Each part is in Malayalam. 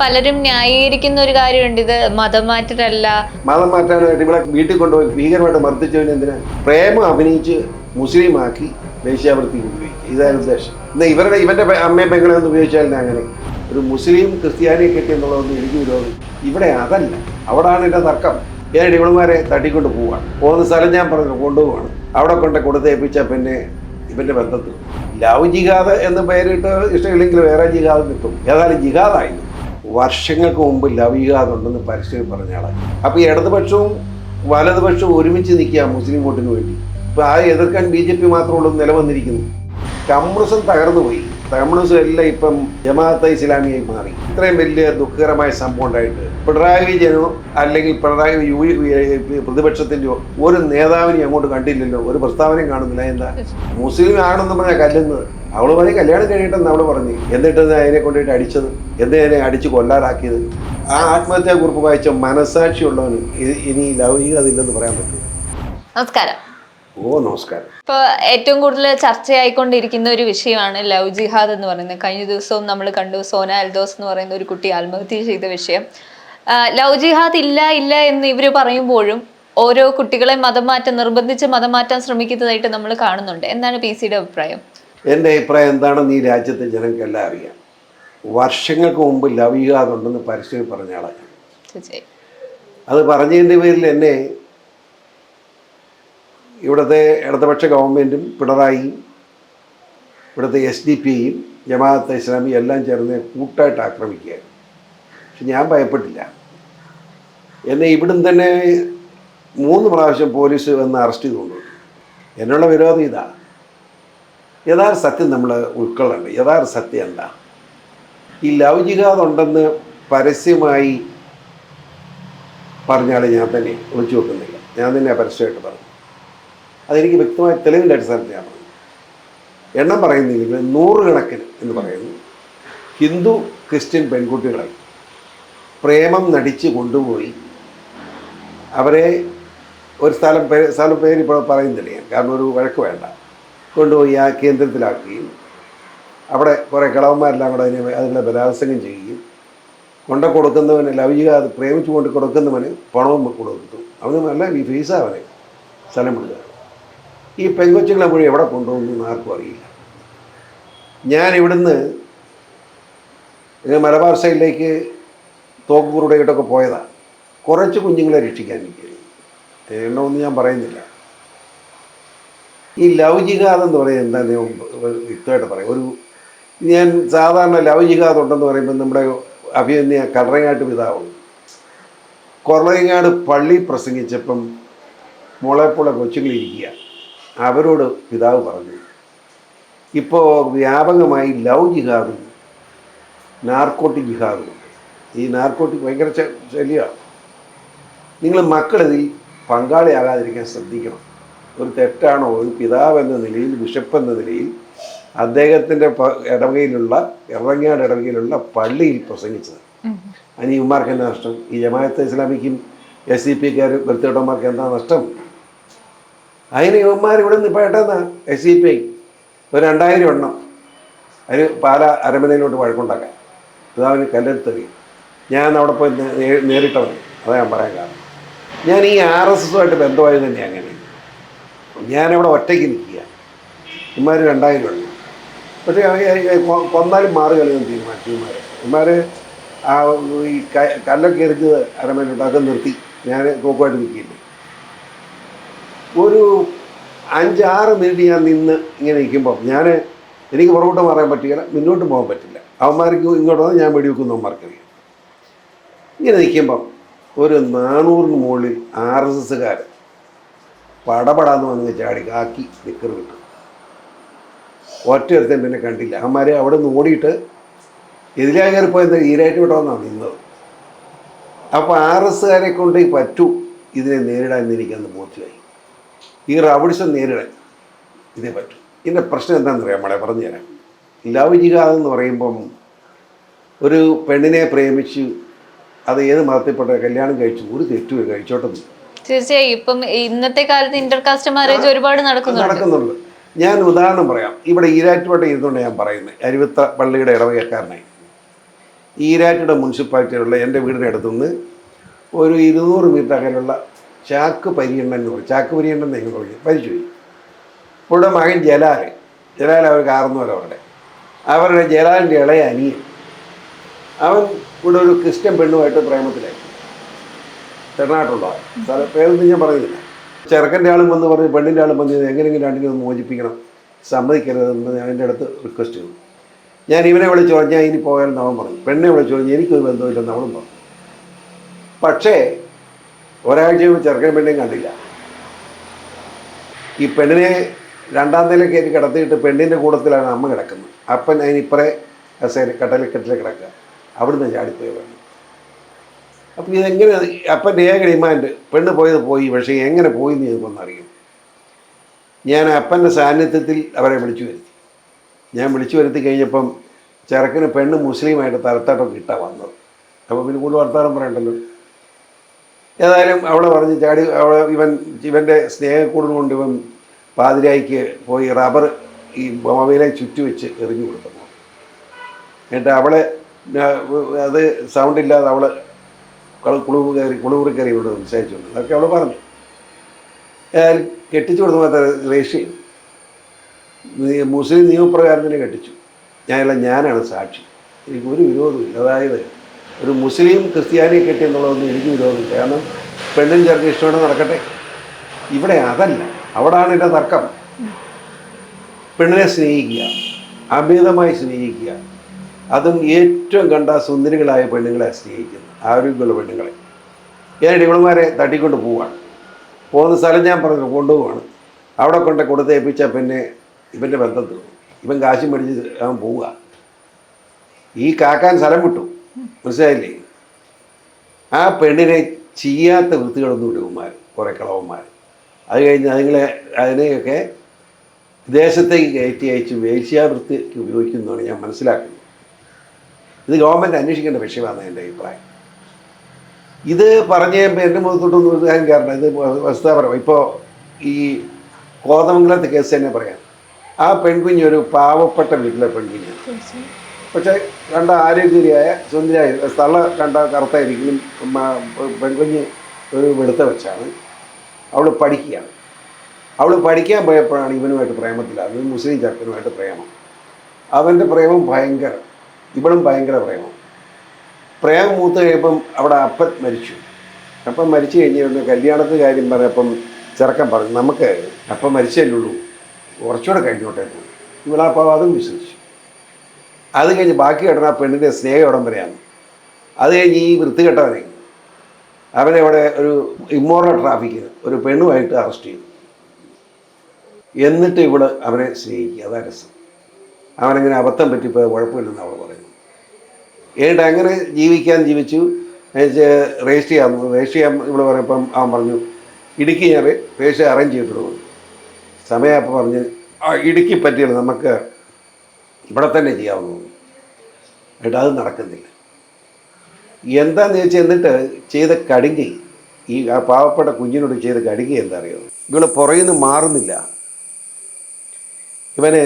പലരും ന്യായീകരിക്കുന്ന ഒരു കാര്യമുണ്ട്. ഇത് മതം മാറ്റരല്ല മതം മാറ്റാനായിട്ട് ഇവിടെ വീട്ടിൽ കൊണ്ടുപോയി ഭീകരമായിട്ട് മർദ്ദിച്ചവന് എന്തിനാ? പ്രേമം അഭിനയിച്ച് മുസ്ലിമാക്കി വേശ്യാവൃത്തി ഉപയോഗിക്കുക. ഇതായിരുന്നു ഉദ്ദേശം. ഇന്ന് ഇവരുടെ ഇവന്റെ അമ്മയും പെങ്ങളെ ഒന്ന് ഉപയോഗിച്ചാൽ അങ്ങനെ? ഒരു മുസ്ലിം ക്രിസ്ത്യാനിയെ കെട്ടി എന്നുള്ളതൊന്നും എനിക്ക് വിരോധം ഇവിടെ അതല്ല. അവിടാണ് എന്റെ തർക്കം. ഞാൻ ഇവളുമാരെ തട്ടിക്കൊണ്ട് പോവാണ്. പോകുന്ന സ്ഥലം ഞാൻ പറഞ്ഞു കൊണ്ടുപോവാണ്. അവിടെ കൊണ്ട് കൊടുത്തേപ്പിച്ച പിന്നെ ഇവന്റെ ബന്ധത്തിൽ ലവ് ജിഹാദ് എന്ന് പേരിട്ട് ഇഷ്ടമില്ലെങ്കിൽ വേറെ ജിഹാദ് കിട്ടും. ഏതായാലും ജിഹാദായി വർഷങ്ങൾക്ക് മുമ്പ് ലവ് ജിഹാദ് ഉണ്ടെന്ന് പരസ്യം പറഞ്ഞാളാണ് അപ്പോൾ ഇടതുപക്ഷവും വലതുപക്ഷവും ഒരുമിച്ച് നിൽക്കുക മുസ്ലിം വോട്ടിന് വേണ്ടി. ഇപ്പൊ ആ എതിർക്കാൻ ബി ജെ പി മാത്രമുള്ളൂ നിലവന്നിരിക്കുന്നു. കമ്മ്യൂണിസം തകർന്നു പോയി കമ്മ്യൂണിസം എല്ലാം ഇപ്പം ജമാഅത്ത് ഇസ്ലാമിയായി മാറി. ഇത്രയും വലിയ ദുഃഖകരമായ സംഭവം ഉണ്ടായിട്ട് പിണറായി വിജയനോ അല്ലെങ്കിൽ പിണറായി യു പ്രതിപക്ഷത്തിന്റെയോ ഒരു നേതാവിനെ അങ്ങോട്ട് കണ്ടില്ലല്ലോ. ഒരു പ്രസ്താവനയും കാണുന്നില്ല. എന്താ? മുസ്ലിം ആണെന്ന് പറഞ്ഞാൽ കല്ലുന്നത്. അവൾ പറഞ്ഞ് കല്യാണം കഴിയട്ടെന്ന് അവൾ പറഞ്ഞു. എന്നിട്ട് അതിനെ കൊണ്ടിട്ട് അടിച്ചത്? എന്തിനെ അടിച്ച് കൊല്ലാറാക്കിയത്? ആ ആത്മഹത്യാ കുറിപ്പ് വായിച്ച മനസാക്ഷി ഉള്ളവന് ഇനി ലൗകികതയില്ലെന്ന് പറയാൻ പറ്റും നമസ്കാരം. ഓ നമസ്കാരം. ഇപ്പൊ ഏറ്റവും കൂടുതൽ ചർച്ചയായിക്കൊണ്ടിരിക്കുന്ന ഒരു വിഷയമാണ് ലവ് ജിഹാദ് എന്ന് പറയുന്നത്. കഴിഞ്ഞ ദിവസവും നമ്മൾ കണ്ടു സോന അൽദോസ് എന്ന് പറയുന്ന ഒരു കുട്ടി ആത്മഹത്യ ചെയ്ത വിഷയം. ലവ് ജിഹാദ് ഇല്ല ഇല്ല എന്ന് ഇവർ പറയുമ്പോഴും ഓരോ കുട്ടികളെ മതം മാറ്റം നിർബന്ധിച്ച് മതം മാറ്റാൻ ശ്രമിക്കുന്നതായിട്ട് നമ്മൾ കാണുന്നുണ്ട്. എന്താണ് പി സിയുടെ അഭിപ്രായം? എന്റെ അഭിപ്രായം എന്താണെന്ന് ഈ രാജ്യത്തെ ജനങ്ങൾക്കെല്ലാം അറിയാം. വർഷങ്ങൾക്ക് മുമ്പ് ലവ് യുഗാദ് ഉണ്ടെന്ന് പരസ്യം പറഞ്ഞ ആളാണ് അത് പറഞ്ഞതിന്റെ പേരിൽ എന്നെ ഇവിടുത്തെ ഇടതുപക്ഷ ഗവൺമെന്റും പിണറായിയും ഇവിടുത്തെ എസ് ഡി പിയും ജമാഅത്തെ ഇസ്ലാമി എല്ലാം ചേർന്ന് കൂട്ടായിട്ട് ആക്രമിക്കുകയായിരുന്നു. പക്ഷെ ഞാൻ ഭയപ്പെട്ടില്ല. എന്നെ ഇവിടുന്ന് തന്നെ മൂന്ന് പ്രാവശ്യം പോലീസ് വന്ന് അറസ്റ്റ് ചെയ്തുകൊണ്ടു എന്നുള്ള വിരോധം ഇതാ യഥാർത്ഥ സത്യം നമ്മൾ ഉൾക്കൊള്ളണ്ട യഥാർത്ഥ സത്യം എന്താ? ഈ ലവ് ഉണ്ടെന്ന് പരസ്യമായി പറഞ്ഞാൽ ഞാൻ തന്നെ ഒളിച്ചു വെക്കുന്നില്ല ഞാൻ തന്നെ പരസ്യമായിട്ട് പറഞ്ഞു. അതെനിക്ക് വ്യക്തമായ തെളിവിന്റെ അടിസ്ഥാനത്തിൽ ഞാൻ പറഞ്ഞു. എണ്ണം പറയുന്നില്ലെങ്കിൽ നൂറുകണക്കിന് എന്ന് പറയുന്നു. ഹിന്ദു ക്രിസ്ത്യൻ പെൺകുട്ടികളെ പ്രേമം നടിച്ച് കൊണ്ടുപോയി അവരെ ഒരു സ്ഥലം പേര് സ്ഥലം പേര് ഇപ്പോൾ പറയുന്നില്ല കാരണം ഒരു വഴക്ക് വേണ്ട. കൊണ്ടുപോയി ആ കേന്ദ്രത്തിലാക്കുകയും അവിടെ കുറേ കിളവന്മാരെല്ലാം കൂടെ അതിനെ അതിനെ ബലാത്സംഗം ചെയ്യുകയും കൊണ്ട കൊടുക്കുന്നവന് ലവിക അത് പ്രേമിച്ചു കൊണ്ട് കൊടുക്കുന്നവന് പണവും കൊടുത്തു. അവന് നല്ല ഈ ഫീസാ അവനെ സ്ഥലം വിടുക ഈ പെങ്കൊച്ചുങ്ങളെ മുഴുവൻ എവിടെ കൊണ്ടുപോകുന്നു ആർക്കും അറിയില്ല. ഞാൻ ഇവിടുന്ന് മലബാർ സൈഡിലേക്ക് തോക്കുകുറുടെയിട്ടൊക്കെ പോയതാണ് കുറച്ച് കുഞ്ഞുങ്ങളെ രക്ഷിക്കാൻ എനിക്ക് എണ്ണമൊന്നും ഞാൻ പറയുന്നില്ല. ഈ ജിഹാദ് എന്ന് പറയുന്നത് എന്താ ഞാൻ വ്യക്തമായിട്ട് പറയാം. ഒരു ഞാൻ സാധാരണ ജിഹാദ് ഉണ്ടെന്ന് പറയുമ്പോൾ നമ്മുടെ അഭിനന്യ കടറങ്ങാട്ട് പിതാവ്. കൊറളങ്ങാട് പള്ളി പ്രസംഗിച്ചപ്പം മുളപ്പുള്ള കൊച്ചുങ്ങളിരിക്കുക അവരോട് പിതാവ് പറഞ്ഞു ഇപ്പോൾ വ്യാപകമായി ലവ് ജിഹാദും നാർക്കോട്ടിക് ജിഹാദും ഈ നാർക്കോട്ടിക് ഭയങ്കര ശല്യമാണ്. നിങ്ങൾ മക്കളിതിൽ പങ്കാളിയാകാതിരിക്കാൻ ശ്രദ്ധിക്കണം. ഒരു തെറ്റാണോ? ഒരു പിതാവ് എന്ന നിലയിൽ ബിഷപ്പ് എന്ന നിലയിൽ അദ്ദേഹത്തിന്റെ ഇടവകയിലുള്ള ഇറങ്ങാട് ഇടവകയിലുള്ള പള്ളിയിൽ പ്രസംഗിച്ചത്. അതിന് ഇവന്മാർക്ക് എന്താ നഷ്ടം? ഈ ജമാഅത്തെ ഇസ്ലാമിക്കും എസ് സി പിക്കാർ വൃത്തിയോട്ടന്മാർക്ക് എന്താ നഷ്ടം? അതിന് ഇവന്മാർ ഇവിടെ നിന്ന് പേട്ടെന്ന എസ് സി പി ഒരു രണ്ടായിരം എണ്ണം. അതിന് പാല അരമനയിലോട്ട് വഴക്കുണ്ടാക്കാൻ. പിതാവിന് കല്ലെടുത്തെറിയും ഞാൻ അവിടെ പോയി നേരിട്ടവൻ. അതാ ഞാൻ പറയാൻ കാരണം. ഞാൻ ഈ ആർ എസ് എസുമായിട്ട് ബന്ധമായത് തന്നെ അങ്ങനെ. ഞാനവിടെ ഒറ്റയ്ക്ക് നിൽക്കുക. ഇമാർ രണ്ടായിരം ഉണ്ട് പക്ഷേ കൊന്നാലും മാറുകയാണ് തീരുമാനിച്ചു ഇമാർ ഇമാർ ആ ഈ കല്ലൊക്കെ എറിഞ്ഞത് അരമേലുണ്ടാക്കാൻ നിർത്തി. ഞാൻ തോക്കുമായിട്ട് നിൽക്കില്ല ഒരു അഞ്ചാറ് മിനിറ്റ് ഞാൻ നിന്ന് ഇങ്ങനെ നിൽക്കുമ്പോൾ ഞാൻ എനിക്ക് പുറകോട്ട് മാറാൻ പറ്റില്ല മുന്നോട്ട് പോകാൻ പറ്റില്ല. അവന്മാർക്ക് ഇങ്ങോട്ട് വന്നാൽ ഞാൻ വെടിവെക്കുന്നു അവന്മാർക്കറിയാം. ഇങ്ങനെ നിൽക്കുമ്പം ഒരു നാനൂറിന് മുകളിൽ ആർ എസ് എസ്സുകാർ പടപടാന്ന് വന്ന് ചാടി കാക്കി നിക്കർ കിട്ടും ഒറ്റയൊരുത്തൻ പിന്നെ കണ്ടില്ല. അവന്മാരെ അവിടെ നിന്ന് ഓടിയിട്ട് എതിലാ കയറി പോയത് ഈരായിട്ട് വിട്ടോന്നാണ് നിന്നത്. അപ്പോൾ ആർ എസ്സുകാരെ കൊണ്ട് പറ്റൂ ഇതിനെ നേരിടാൻ എന്ന് എനിക്കന്ന് ബോധ്യമായി. ഈ റബിഡിസം നേരിടാൻ ഇതേ പറ്റൂ. ഇതിന്റെ പ്രശ്നം എന്താണെന്ന് അറിയാം നമ്മളെ പറഞ്ഞുതരാം ലവ് ജിഹാദ് എന്ന് പറയുമ്പം ഒരു പെണ്ണിനെ പ്രേമിച്ച് അത് ഏത് മതത്തിൽപ്പെട്ട കല്യാണം കഴിച്ചു ഒരു തെറ്റുമില്ല കഴിച്ചോട്ടെ തീർച്ചയായും. ഇപ്പം ഇന്നത്തെ കാലത്ത് ഇന്റർകാസ്റ്റ് മാരേജ് ഒരുപാട് നടക്കുന്നുണ്ട്. നടക്കുന്നുണ്ട്. ഞാൻ ഉദാഹരണം പറയാം. ഇവിടെ ഈരാറ്റുപേട്ട ഇരുന്നുകൊണ്ട് ഞാൻ പറയുന്നത്. അരുവിത്ത പള്ളിയുടെ ഇടവകക്കാരനായി. ഈരാറ്റുടെ മുനിസിപ്പാലിറ്റിയിലുള്ള എന്റെ വീടിന്റെ അടുത്തുനിന്ന് ഒരു ഇരുന്നൂറ് മീറ്റർ അകലുള്ള ചാക്ക് പരിയണ്ണൻ എന്ന് പറയും. ചാക്ക് പരിയണ്ണൻ എന്ന് പറയും. പോയി ഇവിടെ മകൻ ജലാൽ. ജലാൽ അവർ കാർന്നവരോ അവരുടെ. അവരുടെ ജലാലിന്റെ ഇളയ അനിയൻ. അവൻ ഇവിടെ ഒരു ക്രിസ്ത്യൻ പെണ്ണുമായിട്ട് പ്രേമത്തിലായി. തെരനാട്ടുള്ള സ്ഥലം പേരൊന്നും ഞാൻ പറയുന്നില്ല. ചെറുക്കന്റെ ആളും വന്ന് പറഞ്ഞു പെണ്ണിന്റെ ആളും വന്ന് എങ്ങനെയെങ്കിലും രണ്ടിനെ ഒന്ന് മോചിപ്പിക്കണം സമ്മതിക്കരുതെന്ന് ഞാൻ എന്റെ അടുത്ത് റിക്വസ്റ്റ് ചെയ്തു. ഞാൻ ഇവനെ വിളിച്ചു പറഞ്ഞാൽ ഇനി പോയാലും അവൻ പറഞ്ഞു. പെണ്ണെ വിളിച്ചു പറഞ്ഞു എനിക്കൊരു ബന്ധമില്ലെന്ന് അവളും പറഞ്ഞു. പക്ഷേ ഒരാഴ്ച മുമ്പ് ചെറുക്കൻ പെണ്ണിനെയും കണ്ടില്ല. ഈ പെണ്ണിനെ രണ്ടാം നില കയറ്റി കിടത്തിയിട്ട് പെണ്ണിന്റെ കൂടത്തിലാണ് അമ്മ കിടക്കുന്നത്. അപ്പൻ അതിനിപ്പറേ കസേര കട്ടലിൽ കെട്ടിൽ കിടക്കുക. അവിടുന്ന് ചാടിപ്പോയി പെണ്ണ് അപ്പം ഇതെങ്ങനെ അപ്പന്റെ ഏക ഡിമാൻഡ് പെണ്ണ് പോയത് പോയി പക്ഷേ എങ്ങനെ പോയി എന്ന് ചോദിക്കുമെന്ന് ഞാൻ അപ്പന്റെ സാന്നിധ്യത്തിൽ അവരെ വിളിച്ചു വരുത്തി. ഞാൻ വിളിച്ചു വരുത്തി കഴിഞ്ഞപ്പം ചെറുക്കന് പെണ്ണ് മുസ്ലിമായിട്ട് തലത്തട്ടൊക്കെ കിട്ടാ വന്നത്. അപ്പോൾ പിന്നെ കൂടുതൽ വർത്താനം പറയണ്ടല്ലോ. ഏതായാലും അവളെ പറഞ്ഞ് ചാടി അവളെ ഇവൻ ഇവന്റെ സ്നേഹക്കൂടും കൊണ്ട് ഇവൻ പാതിരായിക്ക് പോയി റബ്ബർ ഈ ബോമയിലെ ചുറ്റി വെച്ച് എറിഞ്ഞു കൊടുത്തു എന്നിട്ട് അവളെ അത് സൗണ്ട് ഇല്ലാതെ അവൾ കുളിവ് കയറി കുളിവുറി കയറി ഇവിടെ സംസാരിച്ചുകൊണ്ട് അതൊക്കെ അവൾ പറഞ്ഞു. ഏതായാലും കെട്ടിച്ചു കൊടുത്ത മാത്ര ചെയ്തു മുസ്ലിം നിയമപ്രകാരം തന്നെ കെട്ടിച്ചു. ഞാനല്ല ഞാനാണ് സാക്ഷി. എനിക്ക് ഒരു വിരോധമില്ല അതായത് ഒരു മുസ്ലിം ക്രിസ്ത്യാനിയെ കെട്ടി എന്നുള്ളതൊന്നും എനിക്ക് വിരോധമില്ല. കാരണം പെണ്ണും ചേർക്ക് ഇഷ്ടമാണ് നടക്കട്ടെ. ഇവിടെ അതല്ല. അവിടാണ് എന്റെ തർക്കം. പെണ്ണിനെ സ്നേഹിക്കുക. അമിതമായി സ്നേഹിക്കുക. അതും ഏറ്റവും കണ്ട സുന്ദരികളായ പെണ്ണുങ്ങളെ സ്നേഹിക്കുന്നു ആരോഗ്യമുള്ള പെണ്ണുങ്ങളെ. ഏതാണ്ട് ഇവളുമാരെ തട്ടിക്കൊണ്ട് പോവാണ്. പോകുന്ന സ്ഥലം ഞാൻ പറഞ്ഞു കൊണ്ടുപോവാണ്. അവിടെ കൊണ്ട് കൊടുത്തേപ്പിച്ച പിന്നെ ഇവന്റെ ബന്ധം തീർന്നു ഇവൻ കാശ് മേടിച്ച് അവൻ പോവുക. ഈ കാക്കാൻ സ്ഥലം വിട്ടു. മനസ്സിലായില്ലേ? ആ പെണ്ണിനെ ചെയ്യാത്ത വൃത്തികളൊന്നും ഇടുവന്മാർ കുറേ കളവന്മാർ അത് കഴിഞ്ഞ് അതുങ്ങളെ അതിനെയൊക്കെ വിദേശത്തേക്ക് കയറ്റി അയച്ച് വേശ്യാവൃത്തിക്ക് ഉപയോഗിക്കുന്നതാണ് ഞാൻ മനസ്സിലാക്കുന്നത്. ഇത് ഗവൺമെന്റ് അന്വേഷിക്കേണ്ട വിഷയമാണ് എന്റെ അഭിപ്രായം. ഇത് പറഞ്ഞ് എന്റെ മുഖത്തോട്ടൊന്നും ഒരു കാര്യം കാരണം ഇത് വസ്തുതാപരം ഇപ്പോൾ ഈ കോതമംഗലത്തെ കേസ് തന്നെ പറയാം. ആ പെൺകുഞ്ഞ് ഒരു പാവപ്പെട്ട വീട്ടിലെ പെൺകുഞ്ഞാണ് പക്ഷേ കണ്ട ആരോഗ്യരിയായ സുന്ദരിയായ തള്ള കണ്ട കറുത്തായിരിക്കും പെൺകുഞ്ഞ് ഒരു വെളുത്ത വെച്ചാണ്. അവൾ പഠിക്കുകയാണ്. അവൾ പഠിക്കാൻ പോയപ്പോഴാണ് ഇവനുമായിട്ട് പ്രേമത്തിലാകുന്നത്. മുസ്ലിം ചക്കനുമായിട്ട് പ്രേമം. അവന്റെ പ്രേമം ഭയങ്കര ഇവളും ഭയങ്കര പ്രേമം. പ്രേമം മൂത്ത് കഴിയുമ്പം അവിടെ അപ്പൻ മരിച്ചു. അപ്പം മരിച്ചു കഴിഞ്ഞ് കല്യാണത്തിന് കാര്യം പറഞ്ഞപ്പം ചെറുക്കൻ പറഞ്ഞു നമുക്ക് അപ്പം മരിച്ചല്ലേ ഉള്ളൂ. കുറച്ചുകൂടെ കഴിഞ്ഞോട്ടെ ഇവളപ്പ അതും വിശ്വസിച്ചു. അത് കഴിഞ്ഞ് ബാക്കി കിടന്ന ആ പെണ്ണിന്റെ സ്നേഹം ഇവിടം വരെയാണ്. അത് കഴിഞ്ഞ് ഈ വൃത്തികെട്ടവനെ അവനെ അവിടെ ഒരു ഇമ്മോറൽ ട്രാഫിക്കിന് ഒരു പെണ്ണുമായിട്ട് അറസ്റ്റ് ചെയ്തു. എന്നിട്ട് ഇവിടെ അവനെ സ്നേഹിക്കുക. അതാ രസം. അവനങ്ങനെ അബദ്ധം പറ്റിപ്പോയ കുഴപ്പമില്ലെന്ന് അവൾ പറയുന്നു എന്നിട്ട് അങ്ങനെ ജീവിക്കാൻ ജീവിച്ചു. രജിസ്റ്റർ ചെയ്യാൻ രജിസ്റ്റർ ചെയ്യാൻ ഇവിടെ പറഞ്ഞപ്പം അവൻ പറഞ്ഞു ഇടുക്കി ഞാൻ രജിസ്റ്റർ അറേഞ്ച് ചെയ്തിട്ടുണ്ട് സമയം അപ്പോൾ പറഞ്ഞ് ആ ഇടുക്കി പറ്റിയത് നമുക്ക് ഇവിടെ തന്നെ ചെയ്യാവുന്നു. എന്നിട്ട് അത് നടക്കുന്നില്ല. എന്താന്ന് ചോദിച്ചാൽ എന്നിട്ട് ചെയ്ത കടുങ്കി ഈ ആ പാവപ്പെട്ട കുഞ്ഞിനോട് ചെയ്ത കടുങ്കി എന്താ അറിയോ ഇവൾ പുറകിൽ മാറുന്നില്ല. ഇവന്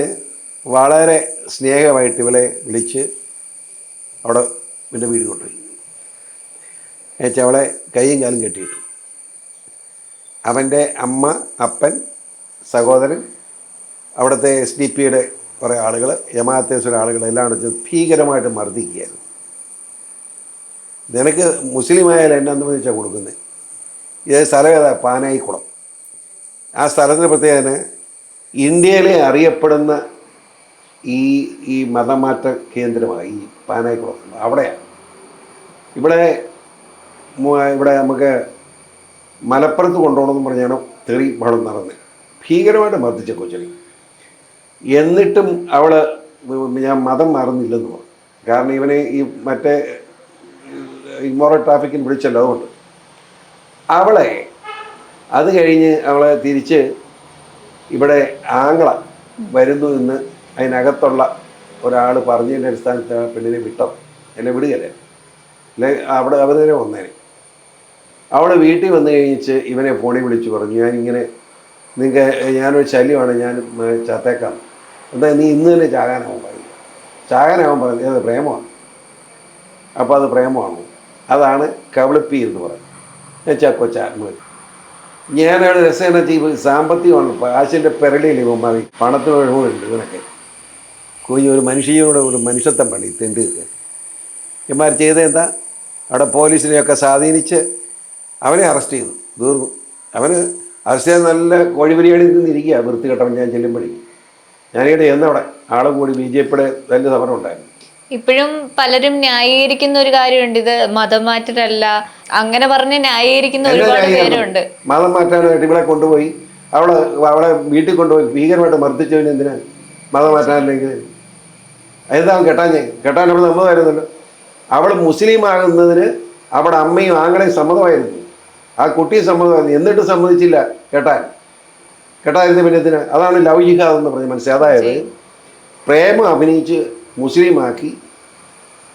വളരെ സ്നേഹമായിട്ട് ഇവളെ വിളിച്ച് അവിടെ പിന്നെ വീട് കൊണ്ടുപോയി. അവളെ കൈയും കാലും കെട്ടിയിട്ടു. അവന്റെ അമ്മ അപ്പൻ സഹോദരൻ അവിടുത്തെ എസ് ഡി പിയുടെ കുറേ ആളുകൾ യമാത്തേശ്വര ആളുകൾ എല്ലാം അടച്ച് ഭീകരമായിട്ട് മർദ്ദിക്കുകയായിരുന്നു. നിനക്ക് മുസ്ലിം ആയാലും എന്നാന്ന് വെച്ചാൽ കൊടുക്കുന്നത് ഇത് സ്ഥലം ഏതാ പാനായിക്കുളം. ആ സ്ഥലത്തിന് പ്രത്യേകത ഇന്ത്യയിലെ അറിയപ്പെടുന്ന ഈ ഈ മതമാറ്റ കേന്ദ്രമായി ഈ പാനായിക്കുളം അവിടെയാണ്. ഇവിടെ ഇവിടെ നമുക്ക് മലപ്പുറത്ത് കൊണ്ടുപോകണമെന്ന് പറഞ്ഞാണ് തെറി ബഹളം നടന്നത്. ഭീകരമായിട്ട് മർദ്ദിച്ച കൊച്ചിനെ എന്നിട്ടും അവൾ ഞാൻ മതം മാറുന്നില്ലെന്ന് പറഞ്ഞു. കാരണം ഇവനെ ഈ മറ്റേ ഇമോറൽ ട്രാഫിക്കിന് വിളിച്ചല്ലോ അതുകൊണ്ട്. അവളെ അത് കഴിഞ്ഞ് അവളെ തിരിച്ച് ഇവിടെ ആങ്ങള വരുന്നു എന്ന് അതിനകത്തുള്ള ഒരാൾ പറഞ്ഞതിന്റെ അടിസ്ഥാനത്തിൽ പെണ്ണിനെ വിട്ടത് എന്നെ വിടുകയല്ലേ? അല്ലെ അവിടെ അവർ തന്നെ വന്നേനെ. അവൾ വീട്ടിൽ വന്നു കഴിഞ്ഞിച്ച് ഇവനെ ഫോണിൽ വിളിച്ച് പറഞ്ഞു ഞാനിങ്ങനെ നിങ്ങൾക്ക് ഞാനൊരു ശല്യമാണ് ഞാൻ ചത്തേക്കാം എന്താ നീ ഇന്ന് തന്നെ ചാകാനാവും പറയുക ചാകാനാവും പറയുന്നത് അത് പ്രേമമാണ്. അപ്പോൾ അത് പ്രേമമാണോ. അതാണ് കവിളിപ്പി എന്ന് പറയുന്നത്. എന്നുവെച്ചാൽ കൊച്ച ആത്മഹത്യ ഞാനവിടെ രസേന ചെയ്ത് സാമ്പത്തികമാണ് കാശിന്റെ പെരളിയിൽ ഇവന്മാർ പണത്തിന് ഒഴിവുണ്ട് ഇവനൊക്കെ. കുഞ്ഞ് ഒരു മനുഷ്യനോട് ഒരു മനുഷ്യത്വം പണി ഈ തെണ്ടി ഇമാർ എന്താ? അവിടെ പോലീസിനെയൊക്കെ സ്വാധീനിച്ച് അവനെ അറസ്റ്റ് ചെയ്തു തീർന്നു അവന് അറസ്റ്റ് ചെയ്ത് നല്ല കോഴിപരിയാടി നിന്നിരിക്കുക വൃത്തികെട്ടവൻ ഞാൻ ചെല്ലുമ്പോഴേ. ഞാനിവിടെ എന്നവിടെ ആളെ കൂടി ബി ജെ പിയുടെ നല്ല സമരം ഉണ്ടായിരുന്നു. ഇപ്പോഴും പലരും ന്യായീകരിക്കുന്ന ഒരു കാര്യമുണ്ട് ഇത് മതം മാറ്റലല്ല അങ്ങനെ പറഞ്ഞ് ന്യായീകരിക്കുന്ന ഒരുപാട് പേരുണ്ട്. മതം മാറ്റാനായിട്ട് ഇവിടെ കൊണ്ടുപോയി അവളെ അവളെ വീട്ടിൽ കൊണ്ടുപോയി ഭീകരമായിട്ട് മർദ്ദിച്ചവന് എന്തിനാ മതം മാറ്റാനില്ലെങ്കിൽ എന്താ കെട്ടാൻ കെട്ടാൻ അവൾ സമ്മതമായിരുന്നല്ലോ അവൾ മുസ്ലിം ആകുന്നതിന് അവിടെ അമ്മയും ആങ്ങളെയും സമ്മതമായിരുന്നു. ആ കുട്ടി സമ്മതമായിരുന്നു. എന്നിട്ട് സമ്മതിച്ചില്ല കെട്ടാൻ. കെട്ടായിരുന്നു പിന്നെ ഇതിന് അതാണ് ലവ് ജിഹാദ് എന്ന് പറഞ്ഞ മനസ്സിലായി. അതായത് പ്രേമം അഭിനയിച്ച് മുസ്ലിമാക്കി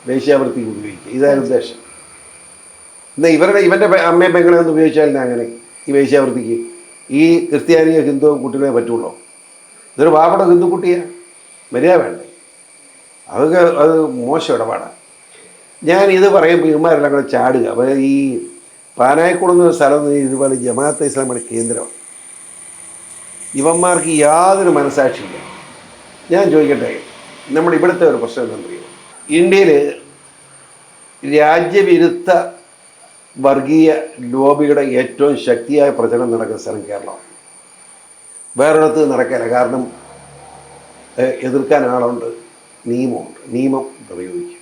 വേശ്യാവൃത്തിക്ക് ഉപയോഗിക്കുക. ഇതായിരുന്നു ഉദ്ദേശം. എന്നാൽ ഇവരുടെ ഇവന്റെ അമ്മയും പെങ്ങളെ ഒന്ന് ഉപയോഗിച്ചാൽ എന്നാ അങ്ങനെ ഈ വേശ്യാവൃത്തിക്ക് ഈ ക്രിസ്ത്യാനിയോ ഹിന്ദുവോ കുട്ടികളെ പറ്റുള്ളൂ. ഇതൊരു പാവപ്പെട്ട ഹിന്ദു കുട്ടിയാ മര്യാദ വേണ്ടേ? അതൊക്കെ അത് മോശം ഇടപാടാണ് ഞാൻ ഇത് പറയും ഇവന്മാരെല്ലാം കൂടെ ചാടുക. അപ്പോൾ ഈ പാനായക്കുളം എന്ന സ്ഥലം ഇതുപോലെ ജമാഅത്ത് ഇസ്ലാമിയുടെ കേന്ദ്രമാണ്. ഇവന്മാർക്ക് യാതൊരു മനസാക്ഷിയില്ല. ഞാൻ ചോദിക്കട്ടെ നമ്മുടെ ഇവിടുത്തെ ഒരു പ്രശ്നം എന്താണെന്നറിയോ? ഇന്ത്യയിൽ രാജ്യവിരുദ്ധ വർഗീയ ലോബിയുടെ ഏറ്റവും ശക്തിയായ പ്രചരണം നടക്കുന്ന സ്ഥലം കേരളമാണ്. വേറൊരിടത്ത് നടക്കില്ല കാരണം എതിർക്കാൻ ആളുണ്ട് നിയമമുണ്ട്. നിയമം പ്രയോഗിക്കും.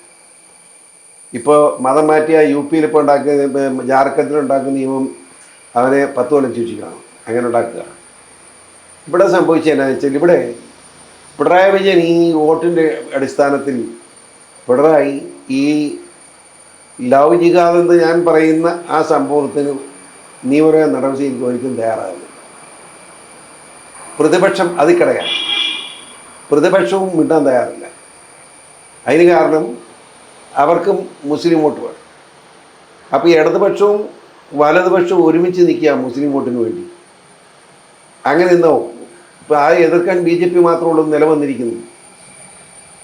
ഇപ്പോൾ മതം മാറ്റിയ യു പിയിൽ ഇപ്പോൾ ഉണ്ടാക്കിയ ജാർഖണ്ഡിൽ ഉണ്ടാക്കുന്ന നിയമം അവനെ പത്ത് കൊല്ലം ശിക്ഷിക്കണം. അങ്ങനെ ഉണ്ടാക്കുക. ഇവിടെ സംഭവിച്ചത് എന്താണെന്ന് വെച്ചാൽ ഇവിടെ പിണറായി വിജയൻ ഈ വോട്ടിന്റെ അടിസ്ഥാനത്തിൽ പിണറായി ഈ എന്ന് ഞാൻ പറയുന്ന ആ സംഭവത്തിന് നിയമപരമായ നടപടി സ്വീകരിക്കും ഒരിക്കലും തയ്യാറാകുന്നില്ല പ്രതിപക്ഷം അതിക്കടയാണ് പ്രതിപക്ഷവും മിണ്ടാൻ തയ്യാറില്ല. അതിന് കാരണം അവർക്കും മുസ്ലിം വോട്ട് വേണം. അപ്പോൾ ഈ ഇടതുപക്ഷവും വലതുപക്ഷവും ഒരുമിച്ച് നിൽക്കുക മുസ്ലിം വോട്ടിന് വേണ്ടി. അങ്ങനെ നിന്നോ ഇപ്പോൾ ആ എതിർക്കാൻ ബി ജെ പി മാത്രമേ ഉള്ളൂ നിലവന്നിരിക്കുന്നു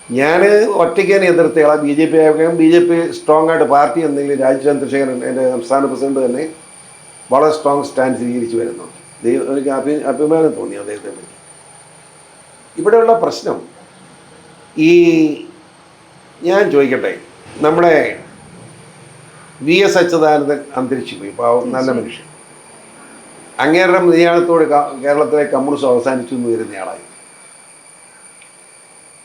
ഞാൻ ഒറ്റയ്ക്ക് തന്നെ എതിർത്തയാളാ ബി ജെ പി ആയിരിക്കും ബി ജെ പി സ്ട്രോങ് ആയിട്ട് പാർട്ടി എന്തെങ്കിലും രാജീവ് ചന്ദ്രശേഖരൻ എന്റെ സംസ്ഥാന പ്രസിഡന്റ് തന്നെ വളരെ സ്ട്രോങ് സ്റ്റാൻഡ് സ്വീകരിച്ച് വരുന്നുണ്ട് ദൈവം എനിക്ക് അഭി അഭിമാനം തോന്നി അദ്ദേഹത്തെ പറ്റി. ഇവിടെയുള്ള പ്രശ്നം ഈ ഞാൻ ചോദിക്കട്ടെ നമ്മുടെ വി എസ് അച്യുതാനന്ദൻ അന്തരിച്ചു പോയി പാവം നല്ല മനുഷ്യൻ. അങ്ങേരുടെ നിര്യാണത്തോട് കേരളത്തിലെ കമ്മ്യൂണിസം അവസാനിച്ചു എന്ന് വരുന്നയാളായി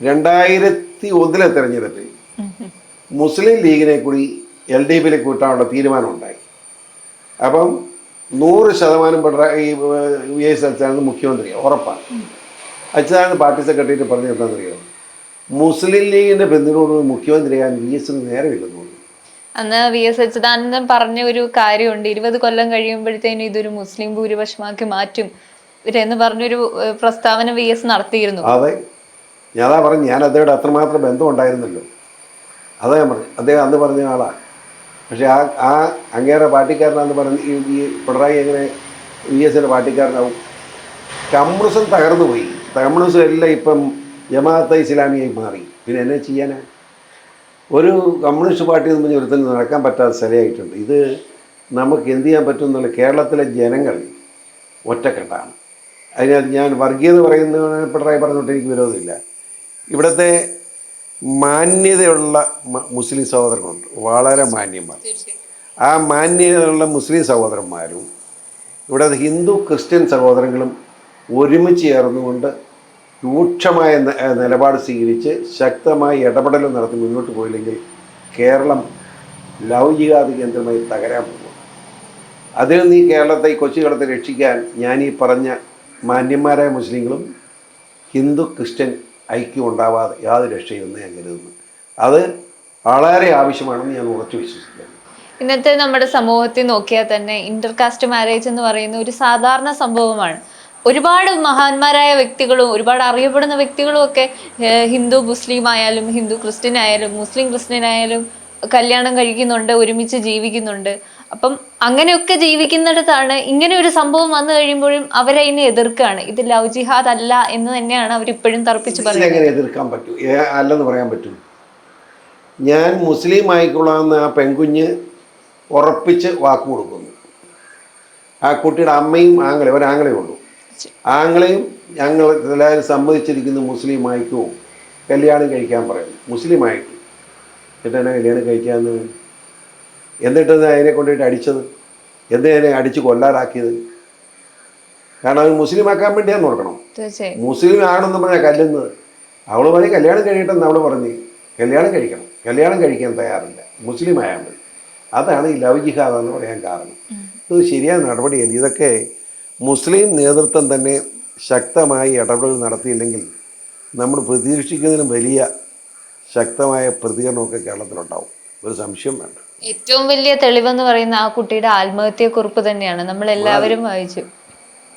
രണ്ടായിരത്തി ഒന്നിലെ തെരഞ്ഞെടുപ്പിൽ മുസ്ലിം ലീഗിനെ കൂടി എൽ ഡി എഫിലെ കൂട്ടാനുള്ള തീരുമാനം ഉണ്ടായി. അപ്പം നൂറ് ശതമാനം പിണറായി ഈ വി എസ് അച്യുതാനന്ദൻ മുഖ്യമന്ത്രിയാണ് ഉറപ്പാണ്. അച്യുതാനന്ദൻ പാർട്ടി സെക്രട്ടറി പറഞ്ഞു എന്താണെന്നറിയോ മുസ്ലിം ലീഗിന്റെ ബന്ധുവിനോട് മുഖ്യമന്ത്രിയാകാൻ വി എസിന് നേരമില്ലെന്ന് തോന്നുന്നു. അന്ന് വി എസ് അച്യുതാനന്ദൻ പറഞ്ഞ ഒരു കാര്യമുണ്ട്. ഇരുപത് കൊല്ലം കഴിയുമ്പോഴത്തേനും ഇതൊരു മുസ്ലിം ഭൂരിപക്ഷമാക്കി മാറ്റും എന്ന് പറഞ്ഞൊരു പ്രസ്താവന വി എസ് നടത്തിയിരുന്നു. അതെ. ഞാനതാ പറഞ്ഞു ഞാൻ അദ്ദേഹം അത്രമാത്രം ബന്ധം ഉണ്ടായിരുന്നല്ലോ അതാ ഞാൻ പറഞ്ഞു അദ്ദേഹം അന്ന് പറഞ്ഞ ആളാ. പക്ഷേ ആ ആ അങ്ങേറെ പാർട്ടിക്കാരനാന്ന് പറഞ്ഞ് ഈ ഈ പിണറായി എങ്ങനെ വി എസിന്റെ പാർട്ടിക്കാരനാവും. കമ്മ്യൂണിസം തകർന്നു പോയി കമ്മ്യൂണിസം എല്ലാം ഇപ്പം ജമാഅത്തെ ഇസ്ലാമിയായി മാറി. പിന്നെ എന്നെ ചെയ്യാനാ? ഒരു കമ്മ്യൂണിസ്റ്റ് പാർട്ടി എന്ന് പറഞ്ഞ ഒരുത്തിന് നടക്കാൻ പറ്റാത്ത സ്ഥലമായിട്ടുണ്ട്. ഇത് നമുക്ക് എന്ത് ചെയ്യാൻ പറ്റും എന്നുള്ള കേരളത്തിലെ ജനങ്ങൾ ഒറ്റക്കെട്ടാണ്. അതിനകത്ത് ഞാൻ വർഗീയത പറയുന്ന പിണറായി പറഞ്ഞുകൊണ്ട് എനിക്ക് വിരോധമില്ല. ഇവിടുത്തെ മാന്യതയുള്ള മുസ്ലിം സഹോദരങ്ങളുണ്ട്. വളരെ മാന്യന്മാർ. ആ മാന്യതയുള്ള മുസ്ലിം സഹോദരന്മാരും ഇവിടെ ഹിന്ദു ക്രിസ്ത്യൻ സഹോദരങ്ങളും ഒരുമിച്ച് ചേർന്നുകൊണ്ട് രൂക്ഷമായ നിലപാട് സ്വീകരിച്ച് ശക്തമായി ഇടപെടൽ നടത്തി മുന്നോട്ട് പോയില്ലെങ്കിൽ കേരളം ലൗകികാതി കേന്ദ്രമായി തകരാൻ പോകും. അതിൽ ഈ കേരളത്തെ കൊച്ചു കേരളത്തെ രക്ഷിക്കാൻ ഞാൻ ഈ പറഞ്ഞ മാന്യന്മാരായ മുസ്ലിങ്ങളും ഹിന്ദു ക്രിസ്ത്യൻ ഐക്യം ഉണ്ടാവാതെ യാതൊരു രക്ഷയില്ലെന്ന് ഞാൻ കരുതുന്നു. അത് വളരെ ആവശ്യമാണെന്ന് ഞാൻ ഉറച്ചു വിശ്വസിക്കുന്നു. ഇന്നത്തെ നമ്മുടെ സമൂഹത്തിൽ നോക്കിയാൽ തന്നെ ഇന്റർകാസ്റ്റ് മാരേജ് എന്ന് പറയുന്ന ഒരു സാധാരണ സംഭവമാണ്. ഒരുപാട് മഹാന്മാരായ വ്യക്തികളും ഒരുപാട് അറിയപ്പെടുന്ന വ്യക്തികളും ഒക്കെ ഹിന്ദു മുസ്ലിം ആയാലും ഹിന്ദു ക്രിസ്ത്യൻ ആയാലും മുസ്ലിം ക്രിസ്ത്യൻ ആയാലും കല്യാണം കഴിക്കുന്നുണ്ട് ഒരുമിച്ച് ജീവിക്കുന്നുണ്ട്. അപ്പം അങ്ങനെയൊക്കെ ജീവിക്കുന്നിടത്താണ് ഇങ്ങനെ ഒരു സംഭവം വന്നു കഴിയുമ്പോഴും അവരതിനെ എതിർക്കുകയാണ് ഇത് ലവ് ജിഹാദ് അല്ല എന്ന് തന്നെയാണ് അവർ ഇപ്പോഴും തർപ്പിച്ച് പറയുന്നത്. എങ്ങനെ എതിർക്കാൻ പറ്റും? അല്ലെന്ന് പറയാൻ പറ്റും. ഞാൻ മുസ്ലിം ആയിക്കൊള്ളാമെന്ന് ആ പെൺകുഞ്ഞ് ഉറപ്പിച്ച് വാക്ക് കൊടുക്കുന്നു. ആ കുട്ടിയുടെ അമ്മയും ആങ്ങളെ ഒരാങ്ങളെ ഉള്ളൂ. ആങ്ങളെയും ഞങ്ങൾ എല്ലാവരും സമ്മതിച്ചിരിക്കുന്നു മുസ്ലിം ആയിക്കോ കല്യാണം കഴിക്കാൻ പറയും. മുസ്ലിം ആയിട്ട് എന്നിട്ട് എന്നെ കല്യാണം കഴിക്കാമെന്ന് എന്നിട്ട് അതിനെ കൊണ്ടുപോയിട്ട് അടിച്ചത്? എന്തിനെ അടിച്ച് കൊല്ലാറാക്കിയത്? കാരണം അവൻ മുസ്ലിം ആക്കാൻ വേണ്ടിയാന്ന് നോക്കണം മുസ്ലിം ആണെന്ന് പറഞ്ഞാൽ കല്ലുന്നത്. അവൾ പറഞ്ഞ് കല്യാണം കഴിയട്ടെന്ന് അവൾ പറഞ്ഞ്. കല്യാണം കഴിക്കണം. കല്യാണം കഴിക്കാൻ തയ്യാറില്ല. മുസ്ലിം ആയാൽ മതി. അതാണ് ഈ ലവ് ജിഹാദ് എന്ന് പറയാൻ കാരണം. ഇത് ശരിയായ നടപടിയല്ല. ഇതൊക്കെ മുസ്ലിം നേതൃത്വം തന്നെ ശക്തമായി ഇടപെടൽ നടത്തിയില്ലെങ്കിൽ നമ്മൾ പ്രതീക്ഷിക്കുന്നതിലും വലിയ ശക്തമായ പ്രതികരണമൊക്കെ കേരളത്തിലുണ്ടാവും. ഒരു സംശയം വേണ്ട. ഏറ്റവും വലിയ തെളിവെന്ന് പറയുന്ന ആ കുട്ടിയുടെ ആത്മഹത്യക്കുറിപ്പ് തന്നെയാണ്. നമ്മൾ എല്ലാവരും വായിച്ചു.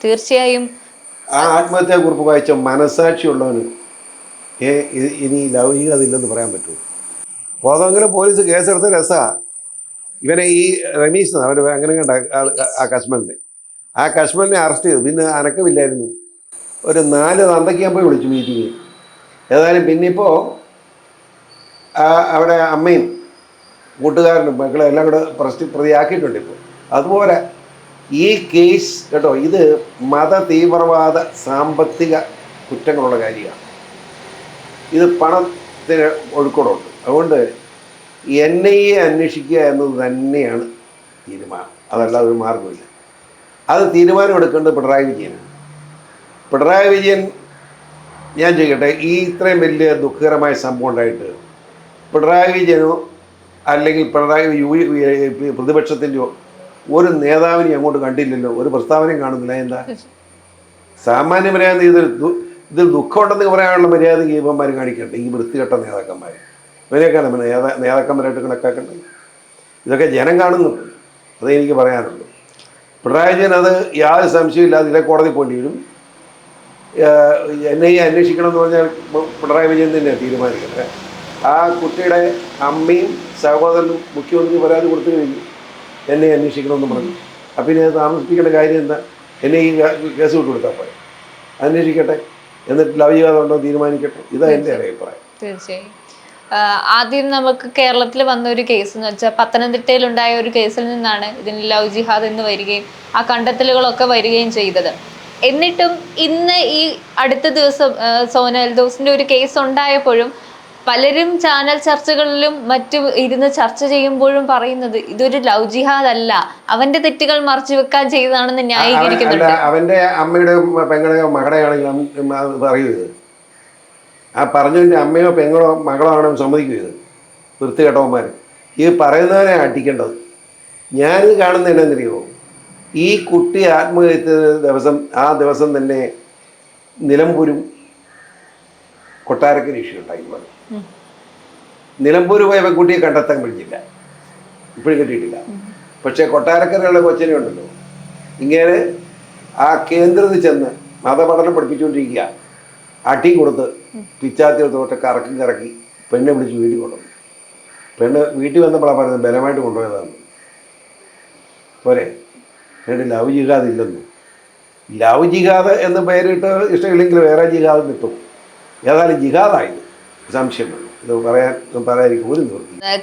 തീർച്ചയായും ആ ആത്മഹത്യാക്കുറിപ്പ് വായിച്ച മനസാക്ഷിയുള്ളവന് ഏ ഇനി ലൗകികത അതില്ലെന്ന് പറയാൻ പറ്റുമോ കോതമംഗലം പോലീസ് കേസെടുത്ത രസ. ഇവനെ ഈ റമീസ് അവർ അങ്ങനെ കണ്ട ആ- കശ്മലിനെ ആ കശ്മലിനെ അറസ്റ്റ് ചെയ്തു. പിന്നെ അനക്കമില്ലായിരുന്നു. ഒരു നാല് തന്തയ്ക്കാൻ പോയി വിളിച്ചു മീറ്റിങ് ഏതായാലും പിന്നിപ്പോൾ അവിടെ അമ്മയും കൂട്ടുകാരനും മക്കളെ എല്ലാം കൂടെ പ്രശ്ന പ്രതിയാക്കിയിട്ടുണ്ട് ഇപ്പോൾ അതുപോലെ ഈ കേസ് കേട്ടോ ഇത് മത തീവ്രവാദ സാമ്പത്തിക കുറ്റങ്ങളുള്ള കാര്യമാണ്. ഇത് പണത്തിന് ഒഴുക്കോടുണ്ട്. അതുകൊണ്ട് എൻ ഐ എ അന്വേഷിക്കുക എന്നത് തന്നെയാണ് തീരുമാനം. അതല്ലാതെ ഒരു മാർഗമില്ല അത് തീരുമാനമെടുക്കേണ്ടത് പിണറായി വിജയനാണ്. പിണറായി വിജയൻ ഞാൻ ചോദിക്കട്ടെ ഈ ഇത്രയും വലിയ ദുഃഖകരമായ സംഭവം ഉണ്ടായിട്ട് പിണറായി വിജയനോ അല്ലെങ്കിൽ പിണറായി യു പ്രതിപക്ഷത്തിന്റെയോ ഒരു നേതാവിനെ അങ്ങോട്ട് കണ്ടില്ലല്ലോ ഒരു പ്രസ്താവനയും കാണുന്നില്ല എന്താ? സാമാന്യ മര്യാദ ഇതിൽ ഇതിൽ ദുഃഖമുണ്ടെന്ന് പറയാനുള്ള മര്യാദ ഇവന്മാർ കാണിക്കട്ടെ ഈ വൃത്തികെട്ട നേതാക്കന്മാർ ഇവരെയൊക്കെയാണ് നേതാ നേതാക്കന്മാരായിട്ട് കണക്കാക്കേണ്ടത്. ഇതൊക്കെ ജനം കാണുന്നുണ്ട് അതേ എനിക്ക് പറയാനുള്ളൂ. പിണറായി വിജയൻ അത് യാതൊരു സംശയമില്ലാതെ ഇതിലെ കോടതി പോണ്ടി വരും. എൻ ഐ എ അന്വേഷിക്കണം എന്ന് പറഞ്ഞാൽ പിണറായി വിജയൻ തന്നെയാണ് തീരുമാനിക്കുന്നത്. ആ കുട്ടിയുടെ അമ്മയും സഹോദരനും മുഖ്യമന്ത്രി പരാതി കൊടുത്തു കഴിഞ്ഞു. എന്നെ അന്വേഷിക്കണമെന്ന് പറഞ്ഞു. അപ്പം ഇനി താമസിപ്പിക്കേണ്ട കാര്യം എന്താ? എന്നെ ഈ കേസ് വിട്ട് കൊടുത്താൽ പോരെ. അന്വേഷിക്കട്ടെ. എന്നിട്ട് ലൗകികത ഉണ്ടോ തീരുമാനിക്കട്ടെ. ഇതാണ് എന്റെ അഭിപ്രായം. തീർച്ചയായും. ആദ്യം നമുക്ക് കേരളത്തിൽ വന്ന ഒരു കേസ് എന്ന് വെച്ചാൽ പത്തനംതിട്ടയിൽ ഉണ്ടായ ഒരു കേസിൽ നിന്നാണ് ഇതിന് ലവ് ജിഹാദ് എന്ന് വരികയും ആ കണ്ടെത്തലുകളൊക്കെ വരികയും ചെയ്തത്. എന്നിട്ടും ഇന്ന് ഈ അടുത്ത ദിവസം സോന എൽദോസിന്റെ ഒരു കേസ് ഉണ്ടായപ്പോഴും പലരും ചാനൽ ചർച്ചകളിലും മറ്റും ഇരുന്ന് ചർച്ച ചെയ്യുമ്പോഴും പറയുന്നത് ഇതൊരു ലവ് ജിഹാദ് അല്ല അവന്റെ തെറ്റുകൾ മറച്ചു വെക്കാൻ ചെയ്തതാണെന്ന് ന്യായീകരിക്കുന്നുണ്ട്. അവന്റെ അമ്മയുടെ പെങ്ങളുടെ മകളുടെയാണെങ്കിലും അവൻ അത് പറയൂ ഇത് ആ പറഞ്ഞതിന്റെ അമ്മയോ പെങ്ങളോ മകളോ ആണോ സമ്മതിക്കും ഇത്. വൃത്തികെട്ടവന്മാർ. ഈ പറയുന്നവരെ അടിക്കേണ്ടത്. ഞാനിത് കാണുന്നത് എന്നാന്നറിയോ ഈ കുട്ടി ആത്മഹത്യ ദിവസം ആ ദിവസം തന്നെ നിലമ്പൂരും കൊട്ടാരക്കര ഇഷ്യൂ ഉണ്ടായി പോലെ ഉം. നിലമ്പൂർ പോയ പെൺകുട്ടിയെ കണ്ടെത്താൻ കഴിഞ്ഞില്ല ഇപ്പോഴും കിട്ടിയിട്ടില്ല. പക്ഷേ കൊട്ടാരക്കരയുള്ള കൊച്ചനെ ഉണ്ടല്ലോ. ഇങ്ങനെ ആ കേന്ദ്രത്തിൽ ചെന്ന് മതപഠനം പഠിപ്പിച്ചുകൊണ്ടിരിക്കുക. അടി കൊടുത്ത് പിച്ചാത്തി തൊട്ട് കറക്കി കറക്കി പെണ്ണെ വിളിച്ച് വീട്ടിൽ കൊണ്ടുവന്നു. പെണ്ണ് വീട്ടിൽ വന്നപ്പോഴാണ് പറയുന്നത് ബലമായിട്ട് കൊണ്ടുപോയതാണ്. പോരെ. എന്നിട്ട് ലവ് ജിഹാദ് ഇല്ലെന്ന്. ലവ് ജിഹാദ് എന്ന് പേരിട്ട് ഇഷ്ടമില്ലെങ്കിൽ വേറെ ജിഹാദ് കിട്ടും. ഏതായാലും ജിഹാദായത് സംശയമാണ് ഇത് പറയാൻ പറയാതിരിക്കും ഒരു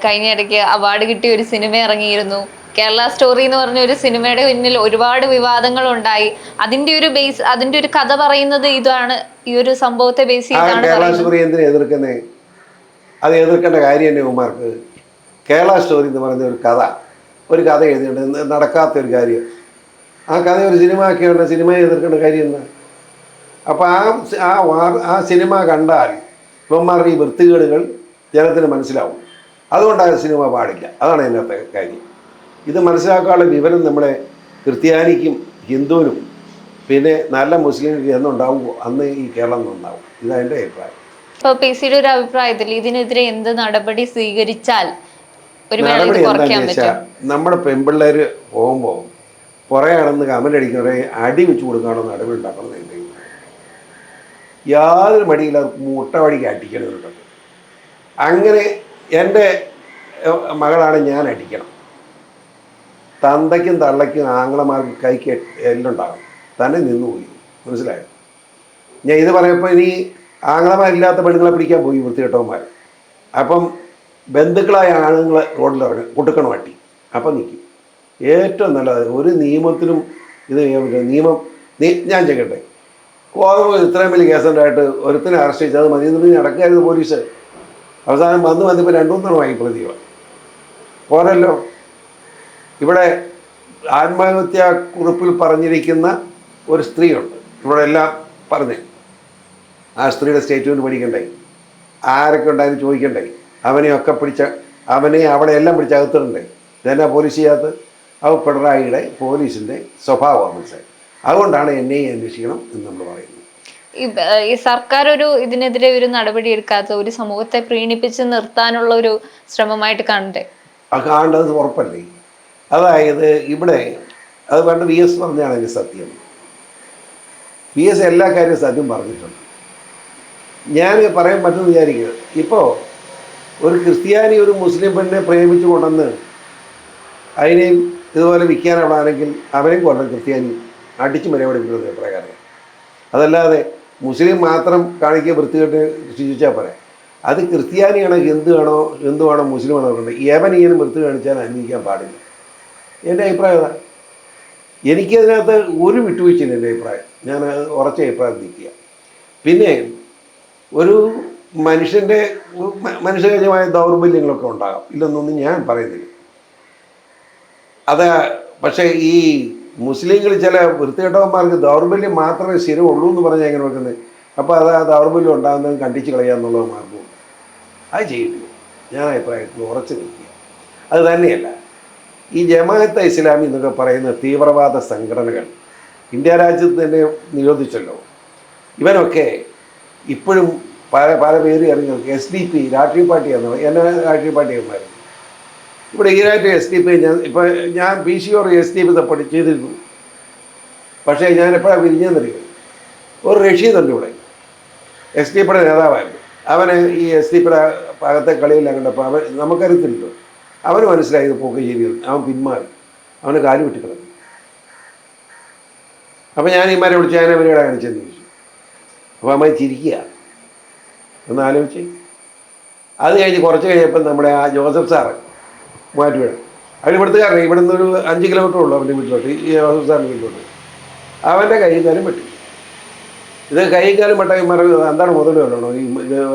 കഴിഞ്ഞ ഇടയ്ക്ക് അവാർഡ് കിട്ടിയ ഒരു സിനിമ ഇറങ്ങിയിരുന്നു. കേരള സ്റ്റോറി എന്ന് പറഞ്ഞ ഒരു സിനിമയുടെ പിന്നിൽ ഒരുപാട് വിവാദങ്ങൾ ഉണ്ടായി അതിന്റെ ഒരു ബേസ് അതിന്റെ ഒരു കഥ പറയുന്നത് ഇതാണ് ഈ ഒരു സംഭവത്തെ ബേസ് ചെയ്താണ് കേരള പറയുന്നത്. സ്റ്റോറി എന്തിനെ എതിർക്കുന്നേ? അത് എതിർക്കേണ്ട കാര്യം തന്നെ ഉമാർക്ക് കേരള സ്റ്റോറി എന്ന് പറയുന്ന ഒരു കഥ ഒരു കഥ എഴുതിയിട്ടുണ്ട്. നടക്കാത്ത ഒരു കാര്യം. ആ കഥ ഒരു സിനിമ ആക്കിയുണ്ട് സിനിമയെ എതിർക്കേണ്ട കാര്യം എന്താ? അപ്പോൾ ആ ആ വാർ ആ സിനിമ കണ്ടാൽ ഇവന്മാരുടെ ഈ വൃത്തികേടുകൾ ജനത്തിന് മനസ്സിലാവും. അതുകൊണ്ട് ആ സിനിമ പാടില്ല. അതാണ് അതിനകത്തെ കാര്യം. ഇത് മനസ്സിലാക്കാനുള്ള വിവരം നമ്മുടെ ക്രിസ്ത്യാനിക്കും ഹിന്ദുവിനും പിന്നെ നല്ല മുസ്ലിം എന്നുണ്ടാവുമോ അന്ന് ഈ കേരളം നന്നാവും. ഇതാണ് എന്റെ അഭിപ്രായം. ഇപ്പൊ പി സിയുടെ ഒരു അഭിപ്രായത്തിൽ ഇതിനെതിരെ എന്ത് നടപടി സ്വീകരിച്ചാൽ നടപടി എന്താണെന്ന് വെച്ചാൽ നമ്മുടെ പെൺപിള്ളേർ പോകുമ്പോൾ പുറയാണെന്ന് കമന്റ് അടിക്കുന്നവരെ അടി വെച്ച് കൊടുക്കാണോ നടപടി ഉണ്ടാക്കണം എന്ന് എന്റെ അഭിപ്രായം. യാതൊരു മടിയില്ല മുട്ടവടിക്ക് അടിക്കണമെന്നുണ്ട് അങ്ങനെ എന്റെ മകളാണ് ഞാൻ അടിക്കണം. തന്തയ്ക്കും തള്ളയ്ക്കും ആങ്ങളമാർക്ക് കൈക്ക് എല്ലുണ്ടാകും. തന്നെ നിന്നുപോയി മനസ്സിലായോ? ഞാൻ ഇത് പറയുമ്പോൾ ഇനി ആങ്ങളമാരില്ലാത്ത പെണ്ണുങ്ങളെ പിടിക്കാൻ പോയി വൃത്തികെട്ടവന്മാർ. അപ്പം ബന്ധുക്കളായ ആണുങ്ങളെ റോഡിൽ ഇറങ്ങും വട്ടി. അപ്പം നിൽക്കും ഏറ്റവും നല്ലത് ഒരു നിയമത്തിനും ഇത് ചെയ്യാൻ പറ്റില്ല. നിയമം ഞാൻ ചെയ്യട്ടെ ഇത്രയും വലിയ കേസുണ്ടായിട്ട് ഒരുത്തിനെ അറസ്റ്റ് ചെയ്ത് മതി എന്നിട്ട് നടക്കായിരുന്നു പോലീസ്. അവസാനം വന്ന് വന്നിപ്പോൾ രണ്ടു മൂന്നെണ്ണം വാങ്ങി പ്രതികൾ പോരല്ലോ. ഇവിടെ ആത്മഹത്യാ കുറിപ്പിൽ പറഞ്ഞിരിക്കുന്ന ഒരു സ്ത്രീയുണ്ട്. ഇവിടെ എല്ലാം പറഞ്ഞു. ആ സ്ത്രീയുടെ സ്റ്റേറ്റ്മെന്റ് പഠിക്കണ്ടേ? ആരൊക്കെ ഉണ്ടായിരുന്നു ചോദിക്കണ്ടേ? അവനെയൊക്കെ പിടിച്ച അവനെ അവിടെ എല്ലാം പിടിച്ച് അകത്തിടണ്ടേ? ഇതെന്നാ പോലീസ് ചെയ്യാത്ത അവ പിണറായിയുടെ പോലീസിന്റെ സ്വഭാവമാണ് മനസ്സിലായി? അതുകൊണ്ടാണ് എന്നെ അന്വേഷിക്കണം എന്ന് നമ്മൾ പറയുന്നത്. ഈ ഈ സർക്കാർ ഒരു ഇതിനെതിരെ ഒരു നടപടി എടുക്കാത്ത ഒരു സമൂഹത്തെ പ്രീണിപ്പിച്ച് നിർത്താനുള്ള ഒരു ശ്രമമായിട്ട് കാണണ്ടേ? ആ കാണേണ്ടത് ഉറപ്പല്ലേ? അതായത് ഇവിടെ അത് പണ്ട് വി എസ് പറഞ്ഞാണ് സത്യം. വി എസ് എല്ലാ കാര്യവും സത്യം പറഞ്ഞിട്ടുണ്ട്. ഞാൻ പറയാൻ പറ്റുമെന്ന് വിചാരിക്കുന്നത് ഇപ്പോൾ ഒരു ക്രിസ്ത്യാനി ഒരു മുസ്ലിം പെണ്ണിനെ പ്രേമിച്ചു കൊണ്ടെന്ന് അതിനെയും ഇതുപോലെ ആണെങ്കിൽ അവനെയും കൊല്ലം ക്രിസ്ത്യാനി അടിച്ചു മരപടിപ്പിക്കുന്നത് പ്രകാരം. അതല്ലാതെ മുസ്ലിം മാത്രം കാണിക്കുക വൃത്തികെട്ട് ശിക്ഷിച്ചാൽ പോരെ. അത് ക്രിസ്ത്യാനിയാണോ ഹിന്ദു ആണോ മുസ്ലിമാണോ ആണോ ഏവൻ ഇങ്ങനെ വൃത്തി കാണിച്ചാൽ അനുഭവിക്കാൻ പാടില്ല. എന്റെ അഭിപ്രായം അതാ. എനിക്കതിനകത്ത് ഒരു വിട്ടുവീഴ്ചയില്ല എന്റെ അഭിപ്രായം. ഞാൻ ഉറച്ച അഭിപ്രായം നിൽക്കുക പിന്നെ ഒരു മനുഷ്യന്റെ മനുഷ്യകജമായ ദൗർബല്യങ്ങളൊക്കെ ഉണ്ടാകാം. ഇല്ലെന്നൊന്നും ഞാൻ പറയുന്നില്ല. അത് പക്ഷേ ഈ മുസ്ലിങ്ങൾ ചില വൃത്തികെട്ടവന്മാർക്ക് ദൗർബല്യം മാത്രമേ സ്ഥിരമുള്ളൂ എന്ന് പറഞ്ഞാൽ എങ്ങനെ വെക്കുന്നത് അപ്പോൾ അത് ആ ദൗർബല്യം ഉണ്ടാകുന്നത് കണ്ടിച്ച് കളയാന്നുള്ള മാർഗവും അത് ചെയ്യില്ല ഞാൻ അഭിപ്രായത്തിൽ ഉറച്ചു നിൽക്കുക. അത് തന്നെയല്ല. ഈ ജമാഅത്തെ ഇസ്ലാമി എന്നൊക്കെ പറയുന്ന തീവ്രവാദ സംഘടനകൾ ഇന്ത്യ രാജ്യത്ത് തന്നെ നിരോധിച്ചല്ലോ. ഇവനൊക്കെ ഇപ്പോഴും പല പല പേര് അറിഞ്ഞു. എസ് ഡി പി രാഷ്ട്രീയ പാർട്ടി പാർട്ടിയാണ് എന്നെ രാഷ്ട്രീയ പാർട്ടി എന്നായിരുന്നു ഇവിടെ ഈരായിട്ട് എസ് ഡി പി ഞാൻ ഇപ്പോൾ ഞാൻ P C or S D P തപ്പടി ചെയ്തിരുന്നു. പക്ഷേ ഞാൻ എപ്പോഴാണ് പിരിഞ്ഞെന്നറിയോ ഒരു റഷീദുണ്ട് ഇവിടെ. എസ് ഡി പിയുടെ നേതാവായിരുന്നു. അവനെ ഈ എസ് ഡി പിയുടെ ഭാഗത്തെ കളിയിൽ കണ്ടപ്പോൾ അവൻ നമുക്കറിയത്തില്ലല്ലോ. അവന് മനസ്സിലായി ഇത് പോക്ക് ചെയ്തു അവൻ പിന്മാറി. അവന് കാൽ വിട്ടിക്കിടന്നു അപ്പം ഞാൻ ഇമാരെ വിളിച്ച് ഞാൻ അവരെ കാണിച്ചെന്ന് ചോദിച്ചു അപ്പോൾ അമ്മ ചിരിക്കുക. ഒന്ന് ആലോചിച്ച്. അത് കഴിഞ്ഞ് കുറച്ച് കഴിഞ്ഞപ്പം നമ്മുടെ ആ ജോസഫ് സാറ് മൂവാറ്റുപുഴ അവൻ ഇവിടുത്തുകാരനെ ഇവിടെ നിന്ന് ഒരു അഞ്ച് കിലോമീറ്റർ ഉള്ളൂ അവന്റെ വീട്ടിലോട്ട്. ഈ ജോസഫ് സാറിന്റെ വീട്ടിലോട്ട്. അവന്റെ കൈയും കാലം പെട്ടു ഇത് കൈയും കാലം പറയുന്നത് എന്താണ് മുതൽ വേണോ ഈ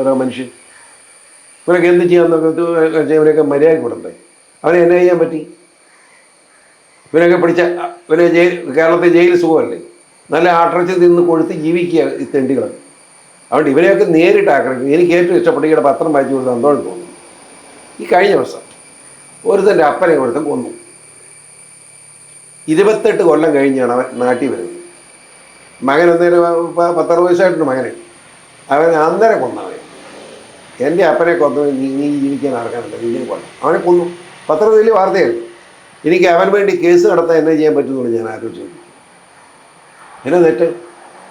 ഓരോ മനുഷ്യൻ? ഇവരൊക്കെ എന്ത് ചെയ്യാന്നൊക്കെ ഇവരെയൊക്കെ മര്യാദ വിടണ്ടേ? അവനെ എന്നെ ചെയ്യാൻ പറ്റി? ഇവനൊക്കെ പിടിച്ച ഇവനെ ജയിൽ കേരളത്തെ ജയിൽ സുഖമല്ലേ? നല്ല ആട്ടർച്ച് നിന്ന് കൊഴുത്ത് ജീവിക്കുക ഈ തെണ്ടികൾ അതുകൊണ്ട് ഇവരെയൊക്കെ നേരിട്ട് ആക്രമിക്കും. എനിക്ക് ഏറ്റവും ഇഷ്ടപ്പെട്ട ഇവിടെ പത്രം വായിച്ചു കൊടുത്ത് സന്തോഷം തോന്നുന്നു ഈ കഴിഞ്ഞ വർഷം ഒരുത്തന്റെ അപ്പനെ ഒരുത്തൻ കൊന്നു. ഇരുപത്തെട്ട് കൊല്ലം കഴിഞ്ഞാണ് അവൻ നാട്ടിൽ വരുന്നത്. മകൻ എന്തേലും പത്തറുപത് വയസ്സായിട്ടുണ്ട് മകനെ. അവൻ അന്നേരം കൊന്നവൻ എന്റെ അപ്പനെ കൊന്നു. നീ ജീവിക്കാൻ ആർക്കാനുണ്ട് നീ കൊണ്ട് അവനെ കൊന്നു. പത്ര വലിയ വാർത്തയായിരുന്നു എനിക്ക് അവൻ വേണ്ടി കേസ് നടത്താൻ എന്നെ ചെയ്യാൻ പറ്റുമെന്ന് ഞാൻ ആലോചിച്ചു. എന്നെ തെറ്റ്.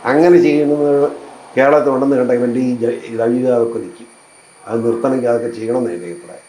അങ്ങനെ ചെയ്യുന്നത് കേരളത്തിൽ ഉണ്ടെന്ന് കണ്ടെങ്കിൽ ഇവന്റെ ഈ ജ- ഈ ലൈംഗികത അതൊക്കെ നിൽക്കും. അത് നിർത്തണമെങ്കിൽ അതൊക്കെ ചെയ്യണമെന്ന് എന്റെ അഭിപ്രായം.